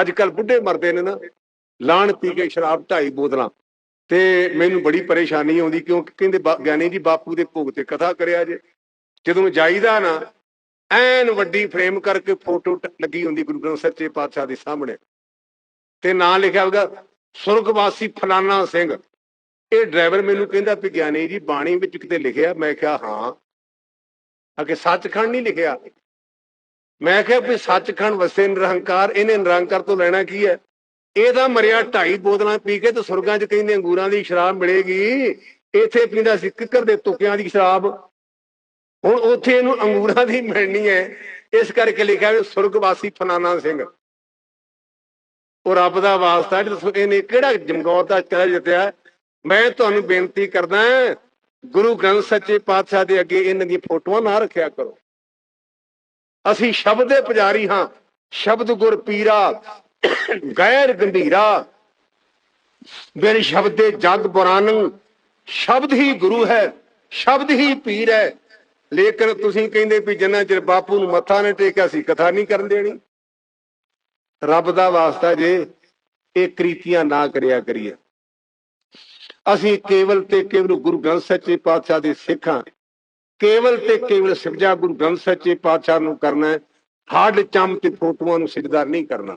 ਅੱਜ ਕੱਲ ਬੁੱਢੇ ਮਰਦੇ ਨੇ ਨਾ, ਲਾਣ ਪੀ ਕੇ ਸ਼ਰਾਬ ਢਾਈ ਬੋਤਲਾਂ। ਤੇ ਮੈਨੂੰ ਬੜੀ ਪਰੇਸ਼ਾਨੀ ਆਉਂਦੀ, ਕਿਉਂਕਿ ਕਹਿੰਦੇ ਬਾ- ਗਿਆਨੀ ਜੀ ਬਾਪੂ ਦੇ ਭੋਗ ਤੇ ਕਥਾ ਕਰਿਆ ਜੇ। ਜਦੋਂ ਜਾਈਦਾ ਨਾ, ਐਨ ਵੱਡੀ ਫਰੇਮ ਕਰਕੇ ਫੋਟੋ ਲੱਗੀ ਹੁੰਦੀ ਗੁਰੂ ਗ੍ਰੰਥ ਸੱਚੇ ਪਾਤਸ਼ਾਹ ਦੇ ਸਾਹਮਣੇ। ਤੇ ਨਾਂ ਲਿਖਿਆ ਹੋਗਾ ਸੁਰਗਵਾਸੀ ਫਲਾਨਾ ਸਿੰਘ। ਇਹ ਡਰਾਈਵਰ ਮੈਨੂੰ ਕਹਿੰਦਾ ਵੀ ਗਿਆਨੀ ਜੀ ਬਾਣੀ ਵਿੱਚ ਕਿਤੇ ਲਿਖਿਆ, ਮੈਂ ਕਿਹਾ ਹਾਂ। ਅਗੇ ਸੱਚਖੰਡ ਨਹੀਂ ਲਿਖਿਆ। ਮੈਂ ਕਿਹਾ ਵੀ ਸੱਚਖੰਡ ਵਸੇ ਨਿਰਹੰਕਾਰ ਇਹਨੇ ਨਿਰੰਕਾਰ ਤੋਂ ਲੈਣਾ ਕੀ ਹੈ? ਇਹਦਾ ਮਰਿਆ ਢਾਈ ਬੋਤਲਾਂ ਪੀ ਕੇ ਤੇ ਸੁਰਗਾਂ 'ਚ ਕਹਿੰਦੇ ਅੰਗੂਰਾਂ ਦੀ ਸ਼ਰਾਬ ਮਿਲੇਗੀ। ਇੱਥੇ ਪੀਂਦਾ ਸੀ ਕਿੱਕਰ ਦੇ ਤੁਕਿਆਂ ਦੀ ਸ਼ਰਾਬ। ਹੁਣ ਉੱਥੇ ਇਹਨੂੰ ਅੰਗੂਰਾਂ ਦੀ ਮਿਲਣੀ ਹੈ। ਇਸ ਕਰਕੇ ਲਿਖਿਆ ਵੀ ਸੁਰਗਵਾਸੀ ਫਨਾਨਾ ਸਿੰਘ। ਉਹ ਰੱਬ ਦਾ ਵਾਸਤਾ ਦੱਸੋ ਇਹਨੇ ਕਿਹੜਾ ਜਮਗੌਰ ਦਾ ਕਿਹੜਾ ਜਿੱਤਿਆ? ਮੈਂ ਤੁਹਾਨੂੰ ਬੇਨਤੀ ਕਰਦਾ, ਗੁਰੂ ਗ੍ਰੰਥ ਸੱਚੇ ਪਾਤਸ਼ਾਹ ਦੇ ਅੱਗੇ ਇਹਨਾਂ ਦੀਆਂ ਫੋਟੋਆਂ ਨਾ ਰੱਖਿਆ ਕਰੋ। ਅਸੀਂ ਸ਼ਬਦ ਦੇ ਪੁਜਾਰੀ ਹਾਂ। ਸ਼ਬਦ ਗੁਰ ਪੀਰਾ, ਗੈਰ ਗੰਭੀਰਾ। ਮੇਰੇ ਸ਼ਬਦ ਦੇ ਜਗ ਪੁਰਾਨ ਸ਼ਬਦ ਹੀ ਗੁਰੂ ਹੈ, ਸ਼ਬਦ ਹੀ ਪੀਰ ਹੈ। ਲੇਕਿਨ ਤੁਸੀਂ ਕਹਿੰਦੇ ਵੀ ਜਿੰਨਾ ਚਿਰ ਬਾਪੂ ਨੂੰ ਮੱਥਾ ਨਹੀਂ ਟੇਕਿਆ ਸੀ ਕਥਾ ਨਹੀਂ ਕਰਨ ਦੇਣੀ। ਰੱਬ ਦਾ ਵਾਸਤਾ ਜੇ ਇਹ ਕ੍ਰੀਤੀਆਂ ਨਾ ਕਰਿਆ ਕਰੀਏ। ਅਸੀਂ ਕੇਵਲ ਤੇ ਕੇਵਲ ਗੁਰੂ ਗ੍ਰੰਥ ਸੱਚੇ ਪਾਤਸ਼ਾਹ ਦੇ ਸਿੱਖਾਂ ਕੇਵਲ ਤੇ ਕੇਵਲ ਸਿਰਜਾ ਗੁਰੂ ਗ੍ਰੰਥ ਸੱਚੇ ਪਾਤਸ਼ਾਹ ਨੂੰ ਕਰਨਾ ਹੈ। ਹੱਡ ਚੰਮ ਤੇ ਫੋਟੋਆਂ ਨੂੰ ਸਿਜਦਾ ਨਹੀਂ ਕਰਨਾ।